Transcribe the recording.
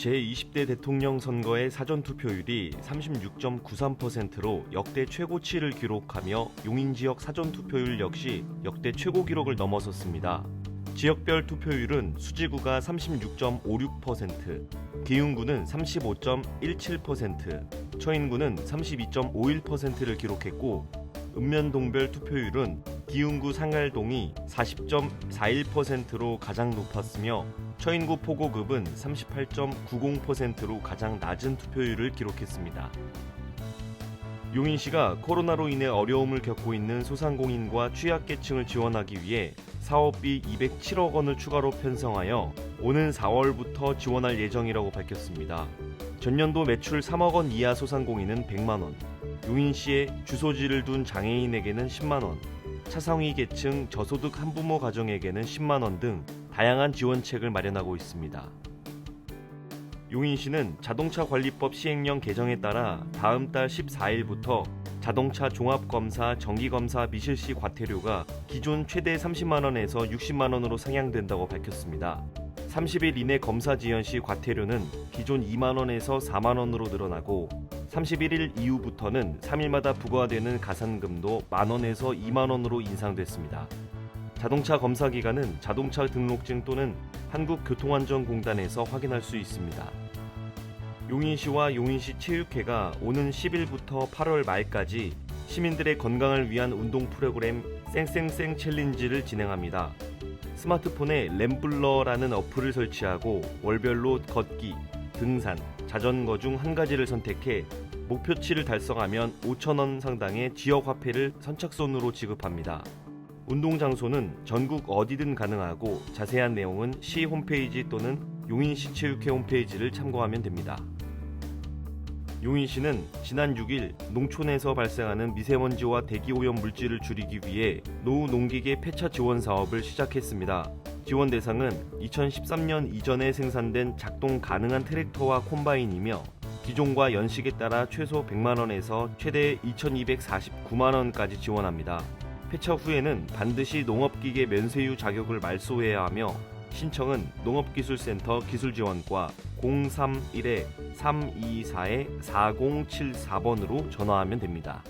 제20대 대통령 선거의 사전 투표율이 36.93%로 역대 최고치를 기록하며 용인 지역 사전 투표율 역시 역대 최고 기록을 넘어섰습니다. 지역별 투표율은 수지구가 36.56%, 기흥구는 35.17%, 처인구는 32.51%를 기록했고 읍면동별 투표율은 기흥구 상갈동이 40.41%로 가장 높았으며 처인구 포고급은 38.90%로 가장 낮은 투표율을 기록했습니다. 용인시가 코로나로 인해 어려움을 겪고 있는 소상공인과 취약계층을 지원하기 위해 사업비 207억 원을 추가로 편성하여 오는 4월부터 지원할 예정이라고 밝혔습니다. 전년도 매출 3억 원 이하 소상공인은 100만 원, 용인시에 주소지를 둔 장애인에게는 10만 원, 차상위 계층 저소득 한부모 가정에게는 10만 원 등 다양한 지원책을 마련하고 있습니다. 용인시는 자동차 관리법 시행령 개정에 따라 다음 달 14일부터 자동차 종합검사, 정기검사 미실시 과태료가 기존 최대 30만 원에서 60만 원으로 상향된다고 밝혔습니다. 30일 이내 검사 지연 시 과태료는 기존 2만 원에서 4만 원으로 늘어나고 31일 이후부터는 3일마다 부과되는 가산금도 만 원에서 2만 원으로 인상됐습니다. 자동차 검사 기간은 자동차 등록증 또는 한국교통안전공단에서 확인할 수 있습니다. 용인시와 용인시 체육회가 오는 10일부터 8월 말까지 시민들의 건강을 위한 운동 프로그램 쌩쌩쌩 챌린지를 진행합니다. 스마트폰에 램블러라는 어플을 설치하고 월별로 걷기, 등산, 자전거 중 한 가지를 선택해 목표치를 달성하면 5,000원 상당의 지역 화폐를 선착순으로 지급합니다. 운동 장소는 전국 어디든 가능하고 자세한 내용은 시 홈페이지 또는 용인시 체육회 홈페이지를 참고하면 됩니다. 용인시는 지난 6일 농촌에서 발생하는 미세먼지와 대기오염 물질을 줄이기 위해 노후 농기계 폐차 지원 사업을 시작했습니다. 지원 대상은 2013년 이전에 생산된 작동 가능한 트랙터와 콤바인이며 기종과 연식에 따라 최소 100만 원에서 최대 2,249만 원까지 지원합니다. 폐차 후에는 반드시 농업기계 면세유 자격을 말소해야 하며 신청은 농업기술센터 기술지원과 031-324-4074번으로 전화하면 됩니다.